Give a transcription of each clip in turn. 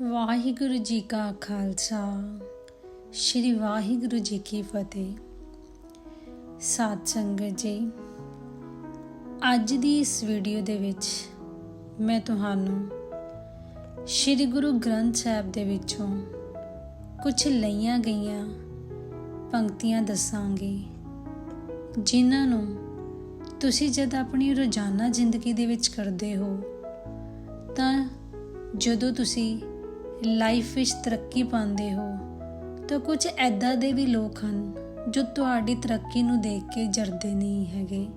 ਵਾਹਿਗੁਰੂ ਜੀ ਕਾ ਖਾਲਸਾ, ਸ੍ਰੀ ਵਾਹਿਗੁਰੂ ਜੀ ਕੀ ਫਤਿਹ। ਸਾਧ ਸੰਗਤ ਜੀ, ਅੱਜ ਦੀ ਇਸ ਵੀਡੀਓ ਦੇ ਵਿੱਚ ਮੈਂ ਤੁਹਾਨੂੰ ਸ੍ਰੀ ਗੁਰੂ ਗ੍ਰੰਥ ਸਾਹਿਬ ਦੇ ਵਿੱਚੋਂ ਕੁਝ ਲਈਆਂ ਗਈਆਂ ਪੰਕਤੀਆਂ ਦੱਸਾਂਗੀ, ਜਿਨ੍ਹਾਂ ਨੂੰ ਤੁਸੀਂ ਜਦ ਆਪਣੀ ਰੋਜ਼ਾਨਾ ਜ਼ਿੰਦਗੀ ਦੇ ਵਿੱਚ ਕਰਦੇ ਹੋ, ਤਾਂ ਜਦੋਂ ਤੁਸੀਂ ਲਾਈਫ ਵਿੱਚ ਤਰੱਕੀ ਪਾਉਂਦੇ ਹੋ। ਤਾਂ ਕੁਝ ਐਦਾਂ ਦੇ ਵੀ ਲੋਕ ਹਨ, ਜੋ ਤੁਹਾਡੀ ਤਰੱਕੀ ਨੂੰ ਦੇਖ ਕੇ ਜਰਦੇ ਨਹੀਂ ਹੈਗੇ।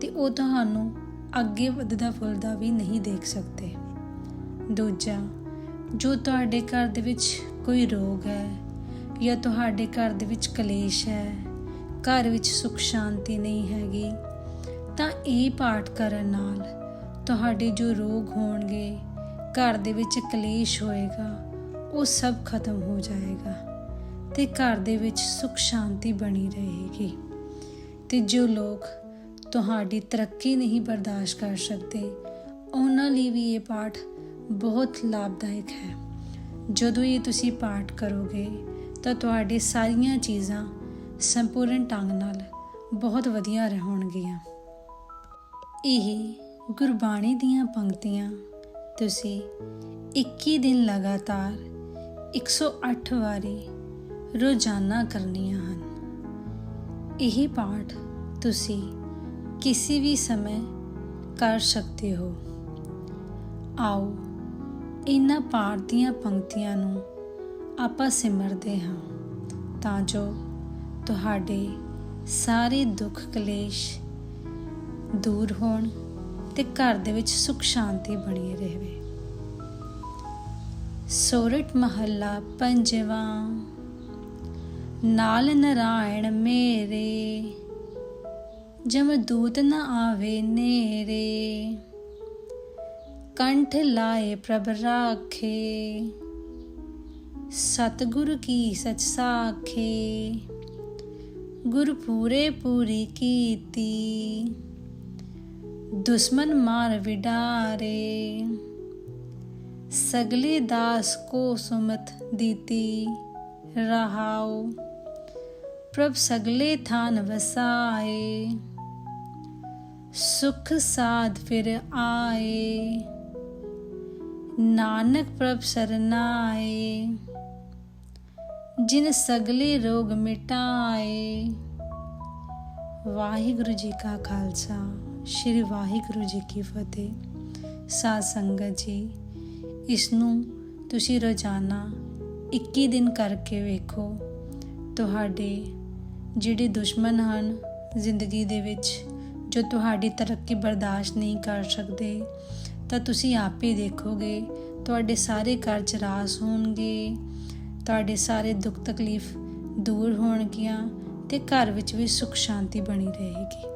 ਤੇ ਉਹ ਤੁਹਾਨੂੰ ਅੱਗੇ ਵੱਧਦਾ ਫੁੱਲਦਾ ਵੀ ਨਹੀਂ ਦੇਖ ਸਕਦੇ। ਦੂਜਾ, ਜੋ ਤੁਹਾਡੇ ਘਰ ਦੇ ਵਿੱਚ ਕੋਈ ਰੋਗ ਹੈ ਜਾਂ ਤੁਹਾਡੇ ਘਰ ਦੇ ਵਿੱਚ ਕਲੇਸ਼ ਹੈ, ਘਰ ਵਿੱਚ ਸੁਖ ਸ਼ਾਂਤੀ ਨਹੀਂ ਹੈਗੀ, ਤਾਂ ਇਹ ਪਾਠ ਕਰਨ ਨਾਲ ਤੁਹਾਡੇ ਜੋ ਰੋਗ ਹੋਣਗੇ ਘਰ ਦੇ ਵਿੱਚ ਕਲੇਸ਼ ਹੋਏਗਾ, ਉਹ ਸਭ ਖਤਮ ਹੋ ਜਾਏਗਾ ਤੇ ਘਰ ਦੇ ਵਿੱਚ ਸੁਖ ਸ਼ਾਂਤੀ ਬਣੀ ਰਹੇਗੀ। ਤੇ ਜੋ ਲੋਕ ਤੁਹਾਡੀ ਤਰੱਕੀ ਨਹੀਂ ਬਰਦਾਸ਼ਤ ਕਰ ਸਕਦੇ, ਉਹਨਾਂ ਲਈ ਵੀ ਇਹ ਪਾਠ ਬਹੁਤ ਲਾਭਦਾਇਕ ਹੈ। ਜਦੋਂ ਇਹ ਤੁਸੀਂ ਪਾਠ ਕਰੋਗੇ, ਤਾਂ ਤੁਹਾਡੇ ਸਾਰੀਆਂ ਚੀਜ਼ਾਂ ਸੰਪੂਰਨ ਢੰਗ ਨਾਲ ਬਹੁਤ ਵਧੀਆ ਰਹਿਣਗੀਆਂ। ਇਹ ਗੁਰਬਾਣੀ ਦੀਆਂ ਪੰਕਤੀਆਂ ਤੁਸੀਂ 21 ਦਿਨ ਲਗਾਤਾਰ 108 ਵਾਰੀ ਰੋਜ਼ਾਨਾ ਕਰਨੀਆਂ ਹਨ। ਇਹ ਪਾਠ ਤੁਸੀਂ ਕਿਸੇ ਵੀ ਸਮੇਂ ਕਰ ਸਕਦੇ ਹੋ। ਆਓ ਇਹਨਾਂ ਪਾਠ ਦੀਆਂ ਪੰਕਤੀਆਂ ਨੂੰ ਆਪਾਂ ਸਿਮਰਦੇ ਹਾਂ। ਤਾਂ ਜੋ ਤੁਹਾਡੇ ਸਾਰੇ ਦੁੱਖ ਕਲੇਸ਼ ਦੂਰ ਹੋਣ। ਤੇ ਘਰ ਦੇ ਵਿੱਚ ਸੁਖ ਸ਼ਾਂਤੀ ਬਣੀ ਰਹੇ। ਸੋਰਠ ਮਹੱਲਾ ਪੰਜਵਾਂ, ਨਾਲ ਨਰਾਇਣ ਮੇਰੇ, ਜਮ ਦੂਤ ਨ ਆਵੇ ਨੇਰੇ। ਕੰਠ ਲਾਏ ਪ੍ਰਭ ਰਾਖੇ, ਸਤਿਗੁਰ ਕੀ ਸਚ ਸਾਖੇ। ਗੁਰ ਪੂਰੇ ਪੂਰੀ ਕੀਤੀ। ਦੁਸ਼ਮਨ ਮਾਰ ਵਿਡਾਰੇ ਸਗਲੇ ਦਾਸ ਕੋ ਸੁਮਤ ਦੀਤੀ ਰਹਾਉ ਪ੍ਰਭ ਸਗਲੇ ਥਾਨ ਵਸਾਏ ਸੁਖ ਸਾਧ ਫਿਰ ਆਏ ਨਾਨਕ ਪ੍ਰਭ ਸਰਨਾਏ ਜਿਨ ਸਗਲੇ ਰੋਗ ਮਿਟਾਏ ਵਾਹਿਗੁਰੂ ਜੀ ਕਾ ਖਾਲਸਾ ਸ਼੍ਰੀ ਵਾਹਿਗੁਰੂ ਜੀ ਕੀ ਫਤਿਹ। ਸਾਧ ਸੰਗਤ ਜੀ ਇਸ ਨੂੰ ਤੁਸੀਂ ਰੋਜ਼ਾਨਾ 21 ਦਿਨ ਕਰਕੇ ਵੇਖੋ। ਤੁਹਾਡੇ ਜਿਹੜੇ ਦੁਸ਼ਮਣ ਹਨ ਜ਼ਿੰਦਗੀ ਦੇ ਵਿੱਚ, ਜੋ ਤੁਹਾਡੀ ਤਰੱਕੀ ਬਰਦਾਸ਼ਤ ਨਹੀਂ ਕਰ ਸਕਦੇ, ਤਾਂ ਤੁਸੀਂ ਆਪ ਹੀ ਦੇਖੋਗੇ, ਤੁਹਾਡੇ ਸਾਰੇ ਕਰਜ਼ ਰਾਸ ਹੋਣਗੇ, ਤੁਹਾਡੇ ਸਾਰੇ ਦੁੱਖ ਤਕਲੀਫ ਦੂਰ ਹੋਣਗੀਆਂ ਤੇ ਘਰ ਵਿੱਚ ਵੀ ਸੁਖ ਸ਼ਾਂਤੀ ਬਣੀ ਰਹੇਗੀ।